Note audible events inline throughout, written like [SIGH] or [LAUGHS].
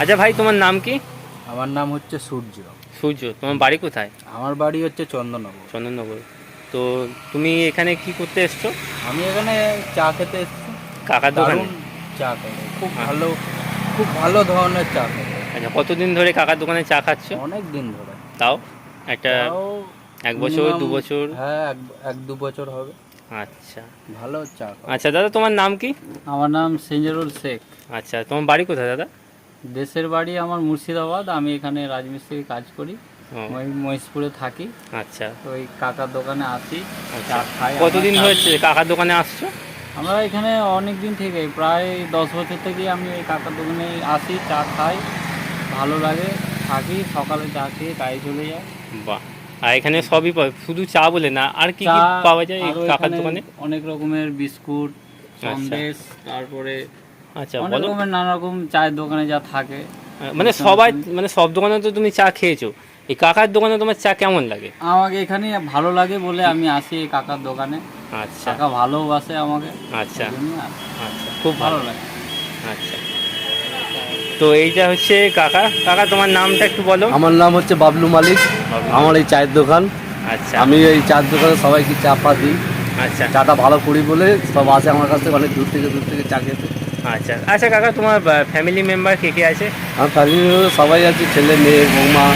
আচ্ছা ভাই তোমার নাম কি? আমার নাম হচ্ছে সূর্য। সূর্য তোমার বাড়ি কোথায়? আমার বাড়ি হচ্ছে চন্দননগর। চন্দননগর। তো তুমি এখানে কি করতে এসছো? আমি এখানে চা খেতে এসেছি। কাকার দোকানে? চা খেতে খুব হ্যাঁ। ভালো খুব ভালো ধরনের চা আচ্ছা কতদিন ধরে কাকার দোকানে চা খাচ্ছ? অনেক দিন ধরে। তাও? একটা এক বছর দু বছর? হ্যাঁ এক এক দু বছর হবে। আচ্ছা। ভালো চা আচ্ছা দাদা তোমার নাম কি? আমার নাম সেঞ্জারুল শেখ। আচ্ছা তোমার বাড়ি কোথায় দাদা? দেশের বাড়ি আমার মুর্শিদাবাদ আমি এখানে রাজমিস্ত্রি কাজ করি মহেশপুরে থাকি। আচ্ছা। ওই কাকার দোকানে আসি আচ্ছা। চা খাই কতদিন হয়েছে? কাকার দোকানে আসছো? আমরা এখানে অনেক দিন থেকে প্রায় দশ বছর থেকে আমি ওই কাকার দোকানে আসি চা খাই ভালো লাগে থাকি সকালে চা খেয়ে কাজে চলে যাই বাহ। আর এখানে সবই শুধু চা বলে না আর কি পাওয়া যায় এই কাকার দোকানে? অনেক রকমের বিস্কুট সন্দেশ তারপরে আচ্ছা অনেক বলো। রকমের নানা রকম চায়ের দোকানে যা থাকে। মানে সবাই মানে সব দোকানে তো তুমি চা খেয়েছো। এই কাকার দোকানে তোমার চা কেমন লাগে? আমাকে এখানে ভালো লাগে বলে আমি আসি এই কাকার দোকানে। আচ্ছা। কাকা ভালোবাসে আমাকে। আচ্ছা। আচ্ছা খুব ভালো। লাগে। আচ্ছা। তো এইটা হচ্ছে কাকা। কাকা তোমার নামটা একটু বলো। আমার নাম হচ্ছে বাবলু মালিক। আমার এই চায়ের দোকান। আচ্ছা। আমি এই চায়ের দোকানে সবাইকে চা পা দিই। আচ্ছা। চাটা ভালো করি বলে সব আসে আমার কাছ থেকে অনেক দূর থেকে দূর থেকে চা খেতে। আচ্ছা আচ্ছা কাকা তোমার ফ্যামিলি মেম্বার কে কে আছে? আমার ফ্যামিলি সবাই আছে ছেলে মেয়ে বৌমা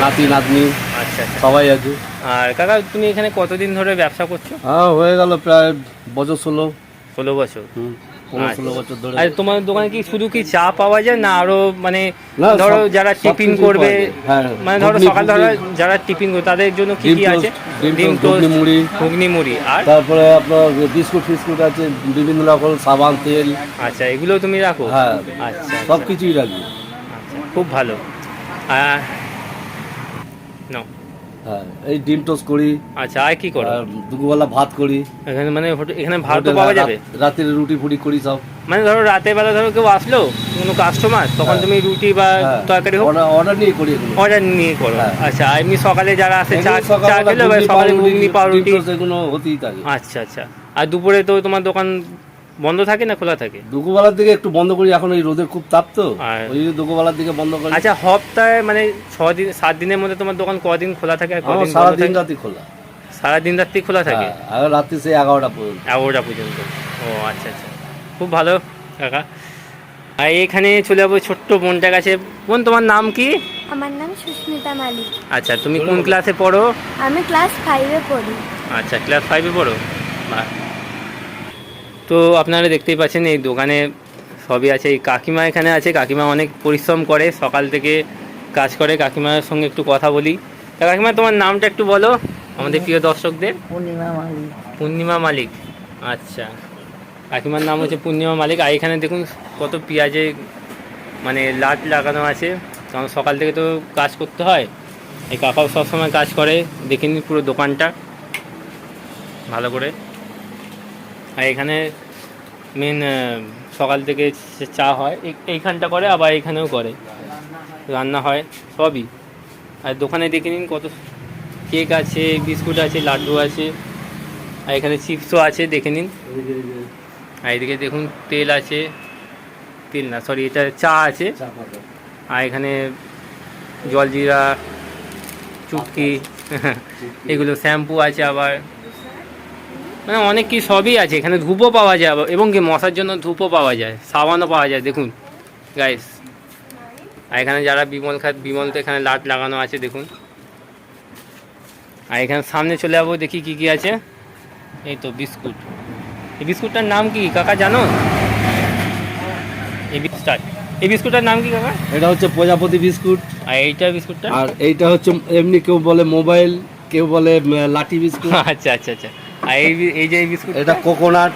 নাতি নাতনি আচ্ছা আচ্ছা। সবাই আছে। আর কাকা তুমি এখানে কতদিন ধরে ব্যবসা করছ? হ্যাঁ হয়ে গেল প্রায় বছর ষোলো। ষোলো বছর। হুম, আচ্ছা। আর তোমার দোকানে কি শুধু কি চা পাওয়া যায় না আরও মানে ধরো যারা টিফিন করবে যায়। হ্যাঁ, মানে ধরো সকাল ধরো যারা টিফিন করবে তাদের জন্য কি কি আছে? ডিম টোস্ট, মুড়ি। ঘুগনি মুড়ি। আর? তারপরে আপনার বিস্কুট ফিস্কুট আছে বিভিন্ন রকম সাবান তেল। আচ্ছা এগুলো তুমি রাখো? হ্যাঁ। আচ্ছা সব কিছুই রাখি আচ্ছা খুব ভালো। আর হ্যাঁ এই ডিম টোস্ট করি। আচ্ছা আর কি করো? আর দুপুরবেলা ভাত করি। এখানে মানে হোটে- এখানে ভাতও হোটেলে পাওয়া রাত- যাবে? রাতের রুটি ফুটি করি সব। মানে ধরো রাতের বেলা ধরো কেউ আসলো কোনো কাস্টমার তখন হ্যাঁ। তুমি রুটি বা তরকারি হোক অর্ডার অর্ডার নিয়ে করি এগুলো। অর্ডার নিয়ে করো। হ্যাঁ। আচ্ছা আর এমনি সকালে যারা আসে চা সকালবেলা চা খেলো বা ঘুগনি, সকালে ঘুগনি পাউরুটি। ডিম টোস্ট এগুলো হতেই থাকে। আচ্ছা আচ্ছা। আর দুপুরে তো তোমার দোকান বন্ধ থাকে না খোলা থাকে? দুপুরবেলার দিকে একটু বন্ধ করি এখন এই রোদের খুব তাপ তো। ওই দুপুরবেলার দিকে বন্ধ করি। আচ্ছা সপ্তাহে মানে ছ দিন সাত দিনের মধ্যে তোমার দোকান কদিন খোলা থাকে আর কদিন সারা দিন থাকে রাতি খোলা। সারা দিন রাত্রি খোলা থাকে? হ্যাঁ আর রাত্রি সেই এগারোটা পর্যন্ত। এগারোটা পর্যন্ত। ও আচ্ছা আচ্ছা। খুব ভালো কাকা। আর এখানে চলে যাব ছোট্ট বোনটার কাছে। বোন তোমার নাম কি? আমার নাম সুস্মিতা মালিক। আচ্ছা তুমি কোন ক্লাসে পড়ো? আমি ক্লাস ফাইভে পড়ি। আচ্ছা ক্লাস ফাইভে পড়ো? বাহ। তো আপনারা দেখতেই পাচ্ছেন এই দোকানে সবই আছে। এই কাকিমা এখানে আছে। কাকিমা অনেক পরিশ্রম করে সকাল থেকে কাজ করে। কাকিমার সঙ্গে একটু কথা বলি। তা কাকিমা তোমার নামটা একটু বলো আমাদের প্রিয় দর্শকদের। পূর্ণিমা মালিক। পূর্ণিমা মালিক। আচ্ছা। কাকিমার নাম হচ্ছে পূর্ণিমা মালিক। আর এখানে দেখুন কত পেঁয়াজে মানে লাট লাগানো আছে। কারণ সকাল থেকে তো কাজ করতে হয়। এই কাকাও সবসময় কাজ করে। দেখে নিন পুরো দোকানটা। ভালো করে। আর এখানে মেন সকাল থেকে চা- চা হয়। এই- এইখানটা করে আবার এখানেও করে। রান্না হয় সবই। আর দোকানে দেখে নিন কত কেক আছে বিস্কুট আছে লাড্ডু আছে আর এখানে চিপসও আছে দেখে নিন। আর এদিকে দেখুন তেল আছে। তেল না সরি এটা চা আছে। আর এখানে জলজিরা চুটকি এগুলো শ্যাম্পু আছে আবার। মানে অনেক কি সবই আছে। এখানে ধূপও পাওয়া যায় এবং কি মশার জন্য ধূপও পাওয়া যায় সাবানও পাওয়া যায় দেখুন। গাইস আর এখানে যারা বিমল খাত বিমল তো এখানে লাট লাগানো আছে দেখুন। আর এখানে সামনে চলে যাব দেখি কি কি আছে। এই তো বিস্কুট। এই বিস্কুটটার নাম কি? কাকা জানো? এই বিস্কুটটা এই বিস্কুটটার নাম কি কাকা? এটা হচ্ছে প্রজাপতি বিস্কুট। আর এইটা বিস্কুটটা? আর এইটা হচ্ছে এমনি কেউ বলে মোবাইল কেউ বলে লাঠি বিস্কুট। আচ্ছা আচ্ছা আচ্ছা। আর এই বি- এই যে এই বিস্কুট এটা কোকোনাট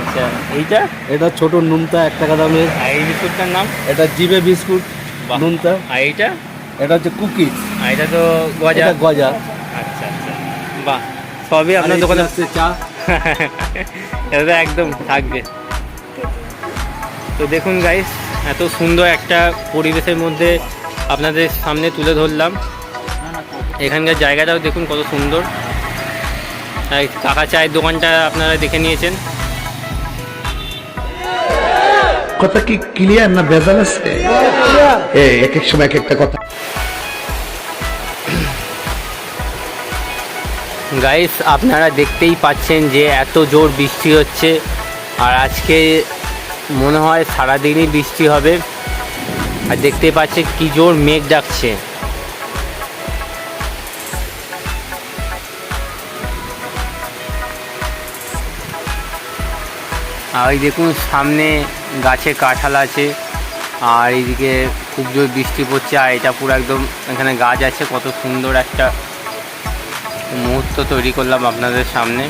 আচ্ছা এইটা? এটা ছোট নুনতা এক টাকা দামের। আর এই বিস্কুটটার নাম? এটা জিবে বিস্কুট বাহ। নুনতা। আর এইটা? এটা হচ্ছে কুকিজ। আর এটা তো গজা। গজা। আচ্ছা আচ্ছা। বাহ সবই আপনার দোকানে চা। [LAUGHS] এটা তো একদম থাকবে। তো দেখুন গাইস এত সুন্দর একটা পরিবেশের মধ্যে আপনাদের সামনে তুলে ধরলাম। এখানকার জায়গাটাও দেখুন কত সুন্দর। কাকা চায়ের দোকানটা আপনারা দেখে নিয়েছেন। কথা কি ক্লিয়ার না ভেজাল আছে? এক এক সময় এক একটা কথা। গাইস আপনারা দেখতেই পাচ্ছেন যে এত জোর বৃষ্টি হচ্ছে আর আজকে মনে হয় সারাদিনই বৃষ্টি হবে। আর দেখতেই পাচ্ছেন কি জোর মেঘ ডাকছে। আর ওই দেখুন, সামনে গাছে কাঁঠাল আছে। আর এইদিকে খুব জোর বৃষ্টি পড়ছে, আর এটা পুরো একদম এখানে গাছ আছে, কত সুন্দর একটা মুহূর্ত তৈরি করলাম আপনাদের সামনে।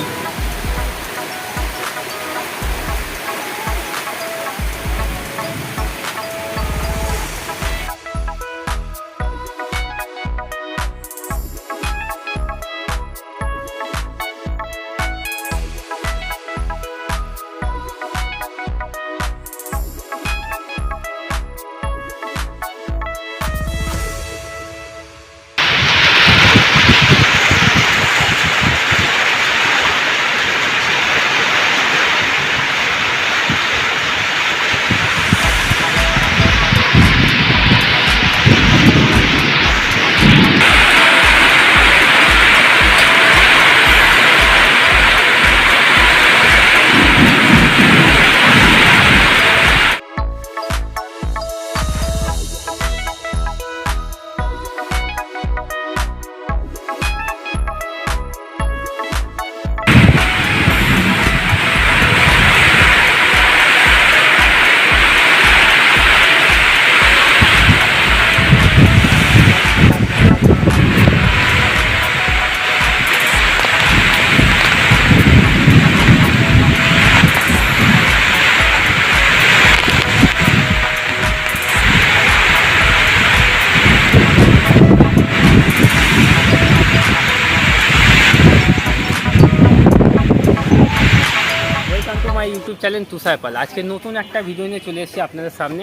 চ্যানেল তুষার পাল আজকে নতুন একটা ভিডিও নিয়ে চলে এসেছি আপনাদের সামনে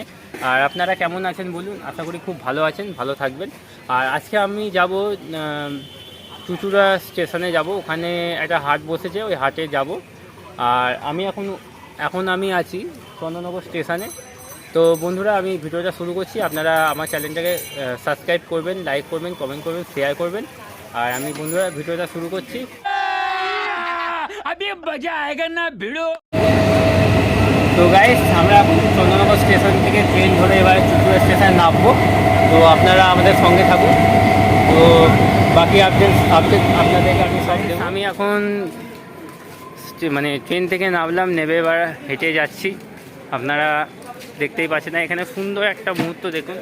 আর আপনারা কেমন আছেন বলুন আশা করি খুব ভালো আছেন ভালো থাকবেন আর আজকে আমি যাব চুচুড়া স্টেশনে যাব ওখানে একটা হাট বসেছে ওই হাটে যাব আর আমি এখন এখন আমি আছি চন্দননগর স্টেশনে তো বন্ধুরা আমি ভিডিওটা শুরু করছি আপনারা আমার চ্যানেলটাকে সাবস্ক্রাইব করবেন লাইক করবেন কমেন্ট করবেন শেয়ার করবেন আর আমি বন্ধুরা ভিডিওটা শুরু করছি তো গাইস আমরা এখন চন্দ্রনগর স্টেশন থেকে ট্রেন ধরে এবার চুচুড়া স্টেশনে নামবো। তো আপনারা আমাদের সঙ্গে থাকুন। তো বাকি আপডেট আপডেট আপনাদেরকে আমি সব আমি এখন মানে ট্রেন থেকে নামলাম নেবে এবার হেঁটে যাচ্ছি। আপনারা দেখতেই পাচ্ছেন না এখানে সুন্দর একটা মুহূর্ত দেখুন।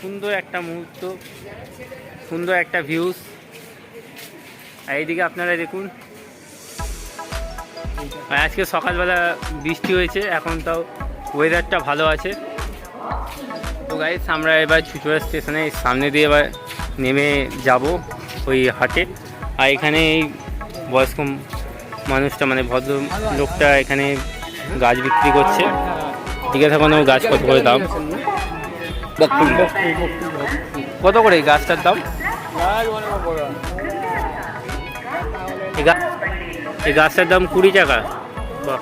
সুন্দর একটা মুহূর্ত সুন্দর একটা ভিউজ আর এইদিকে আপনারা দেখুন আজকে সকালবেলা বৃষ্টি হয়েছে, এখন তাও ওয়েদারটা ভালো আছে। তো গাইস আমরা এবার চুচুড়া স্টেশনে সামনে দিয়ে এবার নেমে যাব ওই হাটে। আর এখানে এই বয়স্ক মানুষটা মানে ভদ্র লোকটা এখানে গাছ বিক্রি করছে। ঠিক আছে কোনো গাছ কত করে দাম? কত করে গাছটার দাম? এই গা- এই গাছটার দাম কুড়ি টাকা। বাহ।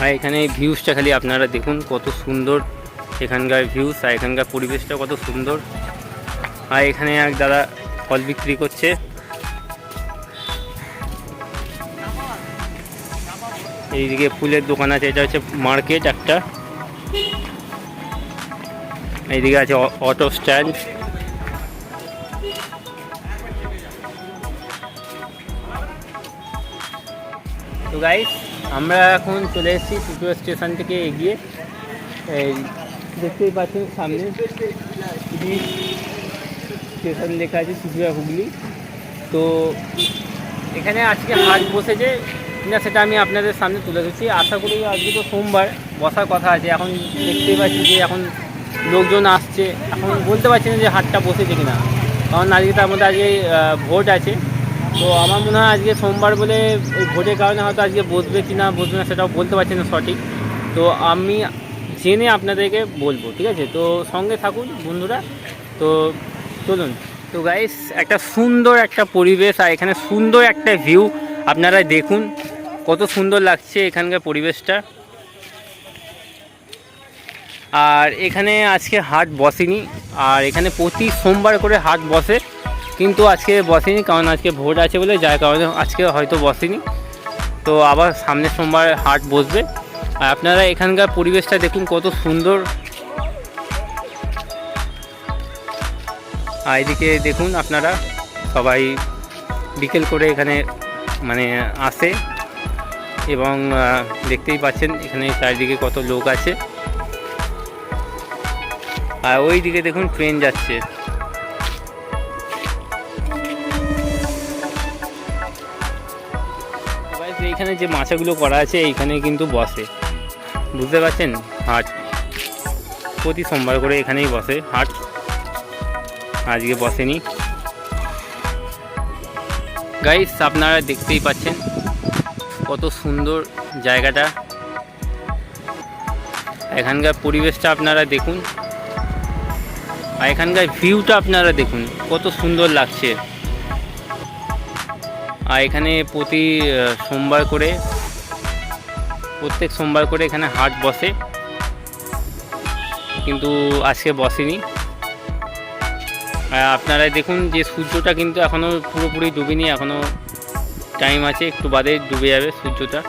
আর এখানে এই ভিউজটা খালি আপনারা দেখুন, কত সুন্দর এখানকার ভিউজ আর এখানকার পরিবেশটা কত সুন্দর। আর এখানে এক দাদা ফল বিক্রি করছে। এইদিকে ফুলের দোকান আছে, এটা হচ্ছে মার্কেট একটা। এইদিকে আছে অটো স্ট্যান্ড। গাইস আমরা এখন চলে এসেছি চুচুড়া স্টেশন থেকে এগিয়ে। দেখতেই পাচ্ছেন সামনে স্টেশন লেখা আছে চুচুড়া হুগলি। তো এখানে আজকে হাট বসেছে। কিনা সেটা আমি আপনাদের সামনে তুলে ধরছি। আশা করি আজকে তো সোমবার বসার কথা আছে। এখন দেখতেই পাচ্ছি যে এখন লোকজন আসছে। এখন বলতে পারছি না যে হাটটা বসেছে কিনা। কারণ আজকে তার মধ্যে আজকে ভোট আছে। তো আমার মনে হয় আজকে সোমবার বলে ওই ভোটের কারণে হয়তো আজকে বসবে কি না বসবে না সেটাও বলতে পারছি না সঠিক। তো আমি জেনে আপনাদেরকে বলব, ঠিক আছে? তো সঙ্গে থাকুন বন্ধুরা। তো চলুন। তো গাইস একটা সুন্দর একটা পরিবেশ আর এখানে সুন্দর একটা ভিউ আপনারা দেখুন। কত সুন্দর লাগছে এখানকার পরিবেশটা। আর এখানে আজকে হাট বসেনি। আর এখানে প্রতি সোমবার করে হাট বসে। কিন্তু আজকে বসেনি, কারণ আজকে ভোট আছে বলে, যার কারণে আজকে হয়তো বসেনি। তো আবার সামনের সোমবার হাট বসবে। আর আপনারা এখানকার পরিবেশটা দেখুন, কত সুন্দর। আর এদিকে দেখুন আপনারা, সবাই বিকেল করে এখানে মানে আসে। এবং দেখতেই পাচ্ছেন, এখানে চারিদিকে কত লোক আছে। আর ওই দিকে দেখুন, ট্রেন যাচ্ছে। এইখানে যে মাছাগুলো করা আছে, এইখানে কিন্তু বসে। বুঝতে পারছেন? হাট। প্রতি সোমবার করে এখানেই বসে, হাট। আজকে বসেনি। গাইস আপনারা দেখতেই পাচ্ছেন কত সুন্দর জায়গাটা। এখানকার পরিবেশটা আপনারা দেখুন। আর এখানকার ভিউটা আপনারা দেখুন, কত সুন্দর লাগছে। আর এখানে প্রতি সোমবার করে, প্রত্যেক সোমবার করে এখানে হাট বসে। কিন্তু আজকে বসেনি। আপনারা দেখুন যে সূর্যটা কিন্তু এখনও পুরোপুরি ডুবেনি এখনও টাইম আছে, একটু বাদে ডুবে যাবে সূর্যটা।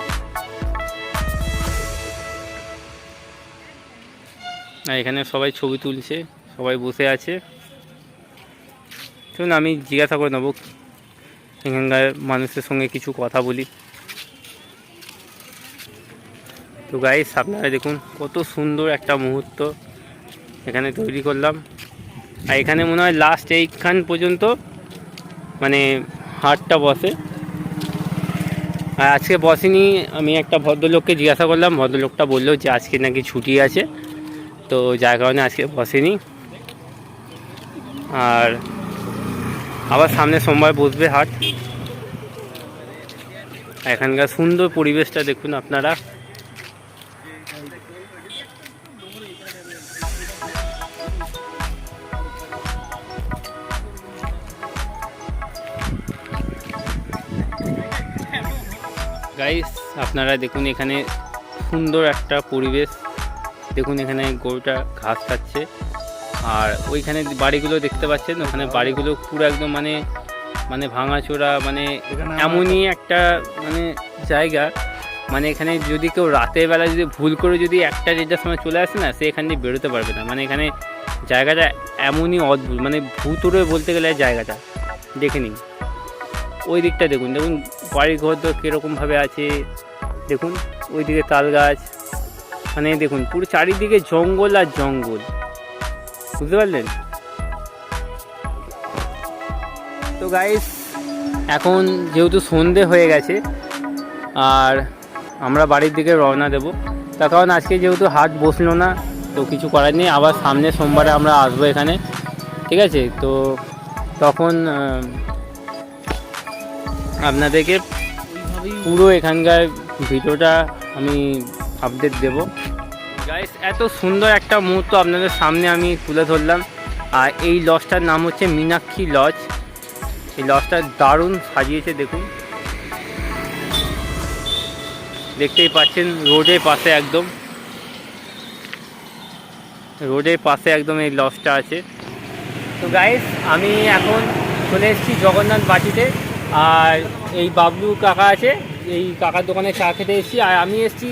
আর এখানে সবাই ছবি তুলছে, সবাই বসে আছে। শুনুন আমি জিজ্ঞাসা করে নেব এখানকার মানুষের সঙ্গে কিছু কথা বলি। তো গাইস আপনারা দেখুন কত সুন্দর একটা মুহূর্ত এখানে তৈরি করলাম। আর এখানে মনে হয় লাস্ট এইখান পর্যন্ত মানে হাটটা বসে। আর আজকে বসেনি, আমি একটা ভদ্রলোককে জিজ্ঞাসা করলাম, ভদ্রলোকটা বলল যে আজকে নাকি ছুটি আছে, তো যার কারণে আজকে বসেনি। আর আবার সামনে সোমবার বসবে হাট। এখানকার সুন্দর পরিবেশটা দেখুন আপনারা। গাইস আপনারা দেখুন এখানে সুন্দর একটা পরিবেশ। দেখুন এখানে গরুটা ঘাস খাচ্ছে। আর ওইখানে বাড়িগুলো দেখতে পাচ্ছেন, ওখানে বাড়িগুলো পুরো একদম মানে মানে ভাঙাচোরা মানে এমনই একটা মানে জায়গা। মানে এখানে যদি কেউ রাতের বেলা যদি ভুল করে যদি একটা দেড়টার সময় চলে আসে না সে এখান দিয়ে বেরোতে পারবে না। মানে এখানে জায়গাটা এমনই অদ্ভুত মানে ভূতুরে বলতে গেলে জায়গাটা। দেখে নিন। ওই দিকটা দেখুন দেখুন বাড়ি ঘর তো কীরকমভাবে আছে। দেখুন ওইদিকে তাল গাছ। মানে দেখুন পুরো চারিদিকে জঙ্গল আর জঙ্গল। বুঝতে পারলেন? তো গাইস এখন যেহেতু সন্ধে হয়ে গেছে, আর আমরা বাড়ির দিকে রওনা দেব, তার কারণ আজকে যেহেতু হাট বসল না, তো কিছু করার নেই, আবার সামনে সোমবারে আমরা আসব এখানে, ঠিক আছে? তো তখন আপনাদেরকে পুরো এখানকার ভিডিওটা আমি আপডেট দেব। গাইস এত সুন্দর একটা মুহূর্ত আপনাদের সামনে আমি তুলে ধরলাম, আর এই লজটার নাম হচ্ছে মীনাক্ষী লজ এই লজটা দারুণ সাজিয়েছে, দেখুন। দেখতেই পাচ্ছেন, রোডের পাশে একদম। রোডের পাশে একদম এই লজটা আছে। তো গাইস আমি এখন চলে এসেছি জগন্নাথ বাটিতে। আর এই বাবলু কাকা আছে, এই কাকার দোকানে চা খেতে এসেছি। আর আমি এসেছি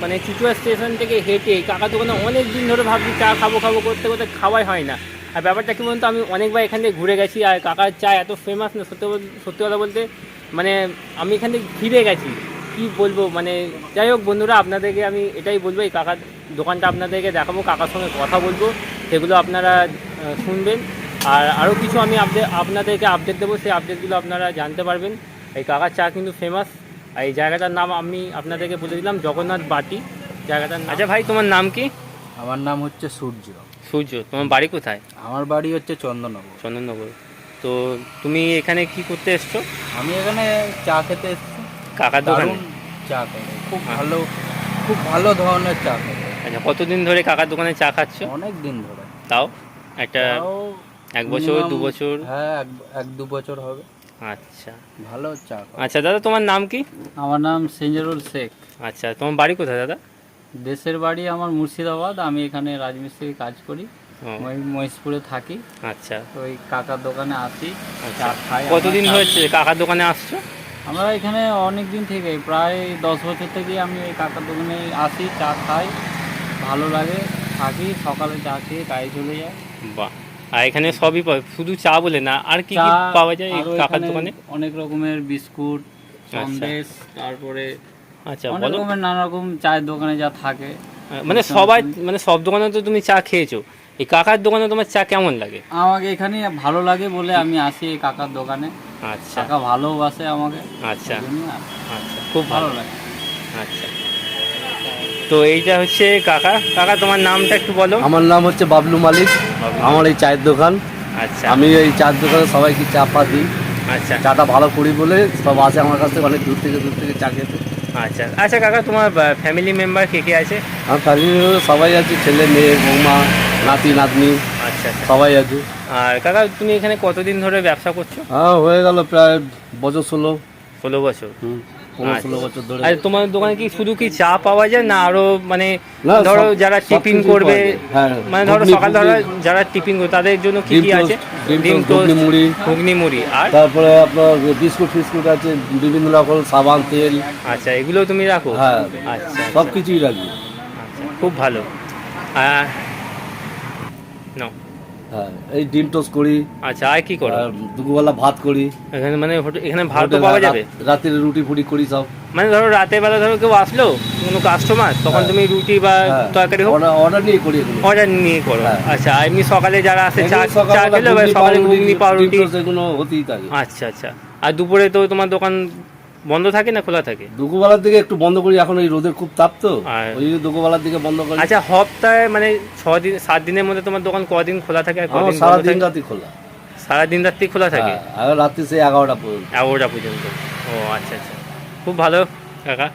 মানে চিচুয়া স্টেশন থেকে হেঁটে। কাকার দোকানে অনেক দিন ধরে ভাবছি চা খাব খাব, করতে করতে খাওয়াই হয় না। আর ব্যাপারটা কি বলতো আমি অনেকবার এখান থেকে ঘুরে গেছি আর কাকার চা এত ফেমাস না সত্যি বল- সত্যি কথা বলতে মানে আমি এখান থেকে ফিরে গেছি। কি বলব মানে যাই হোক বন্ধুরা আপনাদেরকে আমি এটাই বলব এই কাকার দোকানটা আপনাদেরকে দেখাবো কাকার সঙ্গে কথা বলব সেগুলো আপনারা শুনবেন। আর আরও কিছু আমি আপডেট আপনাদেরকে আপডেট দেবো সেই আপডেটগুলো আপনারা জানতে পারবেন। এই কাকার চা কিন্তু ফেমাস আর এই জায়গাটার নাম আমি আপনাদেরকে বলে দিলাম জগন্নাথ বাটি। জায়গাটার নাম- আচ্ছা ভাই তোমার নাম কি? আমার নাম হচ্ছে সূর্য। সূর্য তোমার বাড়ি কোথায়? আমার বাড়ি হচ্ছে চন্দননগর। চন্দননগর। তো তুমি এখানে কি করতে এসছো? আমি এখানে চা খেতে এসেছি। কাকার দোকানে? চা করে খুব হ্যাঁ। ভালো খুব ভালো ধরনের চা করে আচ্ছা কতদিন ধরে কাকার দোকানে চা খাচ্ছ? অনেক দিন ধরে। তাও? একটা এক বছর দু বছর? হ্যাঁ এক এক দু বছর হবে। আচ্ছা। ভালো চা আচ্ছা দাদা তোমার নাম কি? আমার নাম সেঞ্জারুল শেখ। আচ্ছা তোমার বাড়ি কোথায় দাদা? দেশের বাড়ি আমার মুর্শিদাবাদ আমি এখানে রাজমিস্ত্রি কাজ করি মহেশপুরে থাকি। আচ্ছা। ওই কাকার দোকানে আসি আচ্ছা। চা খাই কতদিন হয়েছে? কাকার দোকানে আসছো? আমরা এখানে অনেক দিন থেকে প্রায় দশ বছর থেকে আমি ওই কাকার দোকানে আসি চা খাই ভালো লাগে থাকি সকালে চা খেয়ে কাজে চলে যাই বাহ। আর এখানে সবই শুধু চা বলে না আর কি পাওয়া যায় কাকার দোকানে? অনেক রকমের বিস্কুট সন্দেশ তারপরে আচ্ছা অনেক বলো। রকমের নানা রকম চায়ের দোকানে যা থাকে। মানে সবাই মানে সব দোকানে তো তুমি চা খেয়েছো। এই কাকার দোকানে তোমার চা কেমন লাগে? আমাকে এখানে ভালো লাগে বলে আমি আসি এই কাকার দোকানে। আচ্ছা। কাকা ভালোবাসে আমাকে। আচ্ছা। আচ্ছা খুব ভালো। লাগে। আচ্ছা। তো এইটা হচ্ছে কাকা। কাকা তোমার নামটা একটু বলো। আমার নাম হচ্ছে বাবলু মালিক। আমার এই চায়ের দোকান। আচ্ছা। আমি এই চায়ের দোকানে সবাইকে চা পা দিই। আচ্ছা। চাটা ভালো করি বলে সব আসে আমার কাছ থেকে অনেক দূর থেকে দূর থেকে চা খেতে। আচ্ছা আচ্ছা কাকা তোমার ফ্যামিলি মেম্বার কে কে আছে? আমার ফ্যামিলি সবাই আছে ছেলে মেয়ে বৌমা নাতি নাতনি আচ্ছা আচ্ছা। সবাই আছে। আর কাকা তুমি এখানে কতদিন ধরে ব্যবসা করছ? হ্যাঁ হয়ে গেল প্রায় বছর ষোলো। ষোলো বছর। হুম, পনেরো আচ্ছা। ষোলো বছর ধরে। আর তোমার দোকানে কি শুধু কি চা পাওয়া যায় না আরও মানে ধরো যারা টিফিন করবে যায়। হ্যাঁ, মানে ধরো সকাল ধরো যারা টিফিন করবে তাদের জন্য কি কি আছে? ডিম ডিম ঘুগনি, মুড়ি। ঘুগনি মুড়ি। আর? তারপরে আপনার বিস্কুট ফিস্কুট আছে বিভিন্ন রকম সাবান তেল। আচ্ছা এগুলো তুমি রাখো? হ্যাঁ। আচ্ছা সব কিছুই রাখি আচ্ছা খুব ভালো। আর নাও। হ্যাঁ এই ডিম টোস্ট করি। আচ্ছা আর কি করো? দুপুরবেলা ভাত করি। এখানে মানে এখানে হোটেলে পাওয়া যাবে? রাতের রুটি ফুটি করি সব। মানে ধরো রাতের বেলা ধরো কেউ আসলো কোনো কাস্টমার তখন হ্যাঁ। তুমি রুটি বা তরকারি হোক অর্ডার নিয়ে করি অর্ডার নিয়ে করো। হ্যাঁ। আচ্ছা এমনি সকালে যারা আসে চা চা খেলো সকালে ঘুগনি পাউরুটি। এগুলো হতেই থাকে। আচ্ছা আচ্ছা। আর দুপুরে তো তোমার দোকান বন্ধ থাকে না খোলা থাকে? দুপুরবেলার দিকে একটু বন্ধ করি এখন এই রোদের খুব তাপ তো। ওই দুপুরবেলার দিকে বন্ধ করি। আচ্ছা সপ্তাহে মানে ছ দিন সাত দিনের মধ্যে তোমার দোকান কদিন খোলা থাকে আর কদিন সারা দিন থাকে রাতি খোলা। সারাদিন রাত্রি খোলা থাকে? হ্যাঁ আর রাত্রি সেই এগারোটা পর্যন্ত। এগারোটা পর্যন্ত। ও আচ্ছা আচ্ছা। খুব ভালো কাকা।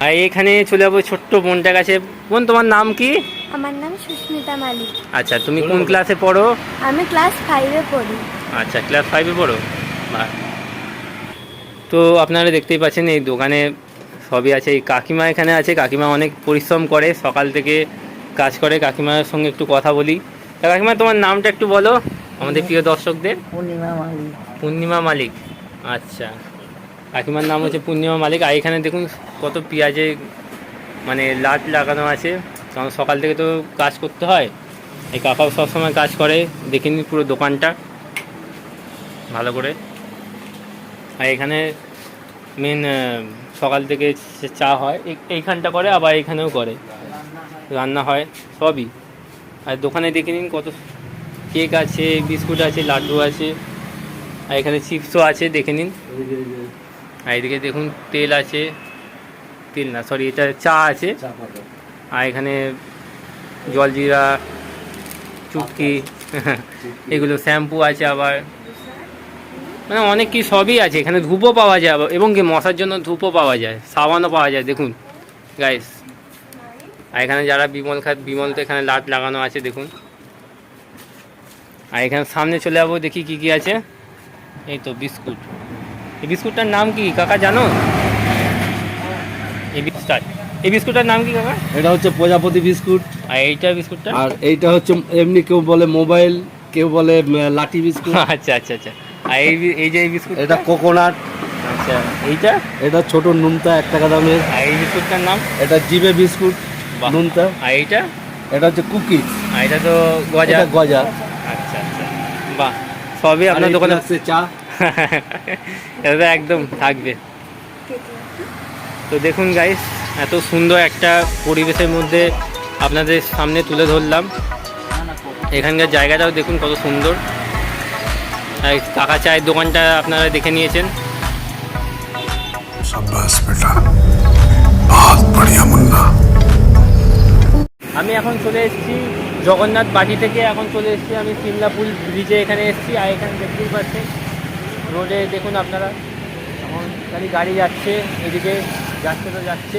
আর এখানে চলে যাব ছোট্ট বোনটা কাছে। বোন তোমার নাম কি? আমার নাম সুস্মিতা মালিক। আচ্ছা তুমি কোন ক্লাসে পড়ো? আমি ক্লাস ফাইভে পড়ি। আচ্ছা ক্লাস ফাইভে পড়ো? বাহ। তো আপনারা দেখতেই পাচ্ছেন এই দোকানে সবই আছে। এই কাকিমা এখানে আছে। কাকিমা অনেক পরিশ্রম করে সকাল থেকে কাজ করে। কাকিমার সঙ্গে একটু কথা বলি। তা কাকিমা তোমার নামটা একটু বলো আমাদের প্রিয় দর্শকদের। পূর্ণিমা মালিক। পূর্ণিমা মালিক। আচ্ছা। কাকিমার নাম হচ্ছে পূর্ণিমা মালিক। আর এখানে দেখুন কত পেঁয়াজে মানে লাট লাগানো আছে। কারণ সকাল থেকে তো কাজ করতে হয়। এই কাকাও সবসময় কাজ করে। দেখে নিন পুরো দোকানটা। ভালো করে। আর এখানে মেন সকাল থেকে চা- চা হয়। এই- এইখানটা করে আবার এখানেও করে। রান্না হয় সবই। আর দোকানে দেখে নিন কত কেক আছে বিস্কুট আছে লাড্ডু আছে আর এখানে চিপসও আছে দেখে নিন। আর এদিকে দেখুন তেল আছে। তেল না সরি এটা চা আছে। আর এখানে জলজিরা চুটকি এগুলো শ্যাম্পু আছে আবার। মানে অনেক কি সবই আছে। এখানে ধূপও পাওয়া যায় এবং কি মশার জন্য ধূপও পাওয়া যায় সাবানও পাওয়া যায় দেখুন গাইস আর এখানে যারা বিমল খাত বিমল তো এখানে লাট লাগানো আছে দেখুন। আর এখানে সামনে চলে যাব দেখি কি কি আছে। এই তো বিস্কুট। এই বিস্কুটটার নাম কি? কাকা জানো? এই বিস্কুটটার এই বিস্কুটটার নাম কি কাকা? এটা হচ্ছে প্রজাপতি বিস্কুট। আর এইটা বিস্কুটটা? আর এইটা হচ্ছে এমনি কেউ বলে মোবাইল কেউ বলে লাঠি বিস্কুট। আচ্ছা আচ্ছা আচ্ছা। আর এই বি- এই যে এই বিস্কুট এটা কোকোনাট আচ্ছা এইটা? এটা ছোট নুনতা এক টাকা দামের। আর এই বিস্কুটটার নাম? এটা জিবে বিস্কুট বাহ। নুনতা। আর এইটা? এটা হচ্ছে কুকিজ। আর এটা তো গজা। গজা। আচ্ছা আচ্ছা। বাহ সবই আপনার দোকানে চা। [LAUGHS] এটা একদম থাকবে। তো দেখুন গাইস এত সুন্দর একটা পরিবেশের মধ্যে আপনাদের সামনে তুলে ধরলাম। এখানকার জায়গাটাও দেখুন কত সুন্দর। কাকা চায়ের দোকানটা আপনারা দেখে নিয়েছেন। আমি এখন চলে এসেছি জগন্নাথ বাটি থেকে। এখন চলে এসেছি আমি সিমলাপুল ব্রিজে এখানে এসেছি। আর এখানে দেখতেই পাচ্ছেন রোডে দেখুন আপনারা। এখন খালি গাড়ি যাচ্ছে এদিকে যাচ্ছে তো যাচ্ছে।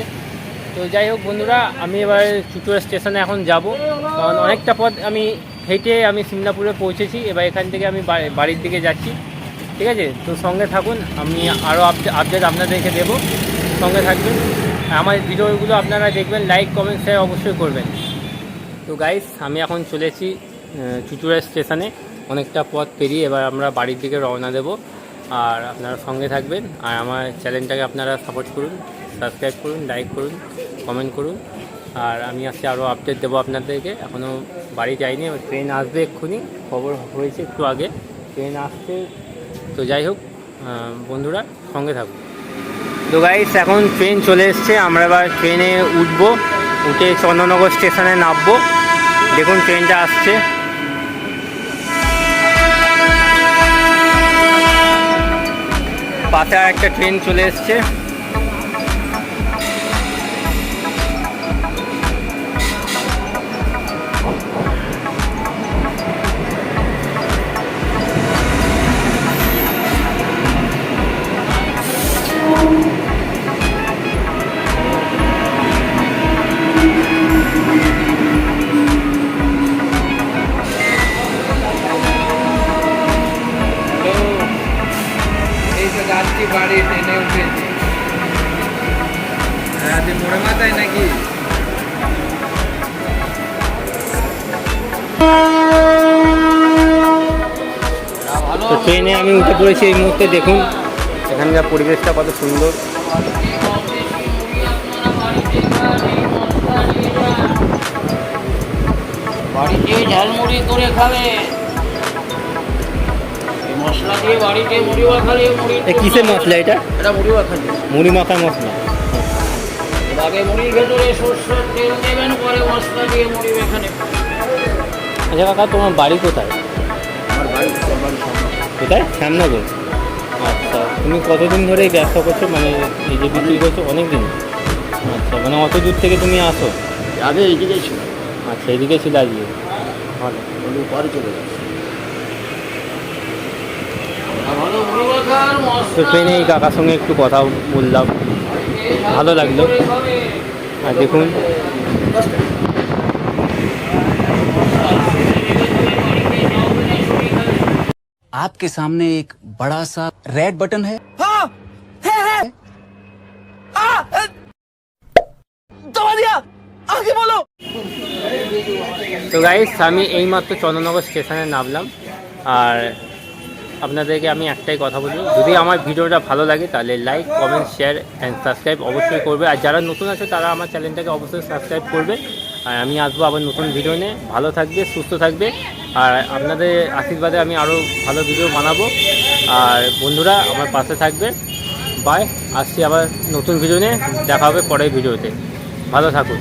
তো যাই হোক বন্ধুরা আমি এবার চুটুয়া স্টেশনে এখন যাব। কারণ অনেকটা পথ আমি হেঁটে আমি সিমলাপুরে পৌঁছেছি, এবার এখান থেকে আমি বাড়ির দিকে যাচ্ছি, ঠিক আছে? তো সঙ্গে থাকুন, আমি আরও আপডেট আপনাদেরকে দেবো। সঙ্গে থাকবেন। আমার ভিডিওগুলো আপনারা দেখবেন লাইক কমেন্ট শেয়ার অবশ্যই করবেন। তো গাইস আমি এখন চলেছি চুচুড়া স্টেশনে। অনেকটা পথ পেরিয়ে এবার আমরা বাড়ির দিকে রওনা দেব। আর আপনারা সঙ্গে থাকবেন। আর আমার চ্যানেলটাকে আপনারা সাপোর্ট করুন সাবস্ক্রাইব করুন লাইক করুন কমেন্ট করুন। আর আমি আজকে আরও আপডেট দেবো আপনাদেরকে। এখনও বাড়ি যাইনি ট্রেন আসবে এক্ষুনি। খবর হয়েছে একটু আগে। ট্রেন আসছে, তো যাই হোক বন্ধুরা, সঙ্গে থাকুন। তো গাইস এখন ট্রেন চলে এসছে। আমরা এবার ট্রেনে উঠবো। উঠে চন্দ্রনগর স্টেশনে নামবো। দেখুন ট্রেনটা আসছে। পাশে একটা ট্রেন চলে এসছে। পড়েছি এই মুহূর্তে দেখুন। এখানকার পরিবেশটা কত সুন্দর। বাড়িতে ঝালমুড়ি করে খাবে। মশলা দিয়ে বাড়িতে মুড়ি মাখালে মুড়ি এ কিসের মশলা? এটা? এটা মুড়ি মাখালে মুড়ি মাখার মশলা। আগে মুড়ির ভেতরে সর্ষের তেল দেবেন পরে মশলা দিয়ে মুড়ি আচ্ছা কাকা তোমার বাড়ি কোথায়? আমার বাড়ি বাড়ি কোথায়? শ্যামনগর। আচ্ছা তুমি কতদিন ধরে এই ব্যবসা করছ? মানে এই যে বিক্রি করছ অনেক দিন আচ্ছা মানে অত দূর থেকে তুমি আসো? আগে এইদিকে ছিল। আচ্ছা এদিকে ছিল আজকে। ভালো পরে চলে তো ট্রেনে এই কাকার সঙ্গে একটু কথা বললাম। ভালো লাগল। আর দেখুন। आपके सामने एक बड़ा सा रेड बटन है তো গাইস আমি এইমাত্র চন্দ্রনগর স্টেশনে নামলাম আর আপনাদেরকে আমি একটাই কথা বলি যদি আমার ভিডিওটা ভালো লাগে তাহলে like comment share and subscribe অবশ্যই করবে আর যারা নতুন আছে তারা আমার চ্যানেলটাকে অবশ্যই সাবস্ক্রাইব করবে আর আমি আসব আবার নতুন ভিডিও নিয়ে। ভালো থাকবে, সুস্থ থাকবে। আর আপনাদের আশীর্বাদে আমি আরও ভালো ভিডিও বানাবো। আর বন্ধুরা, আমার পাশে থাকবে। বাই আসছি আবার নতুন ভিডিও নিয়ে। দেখা হবে পরের ভিডিওতে ভালো থাকুন।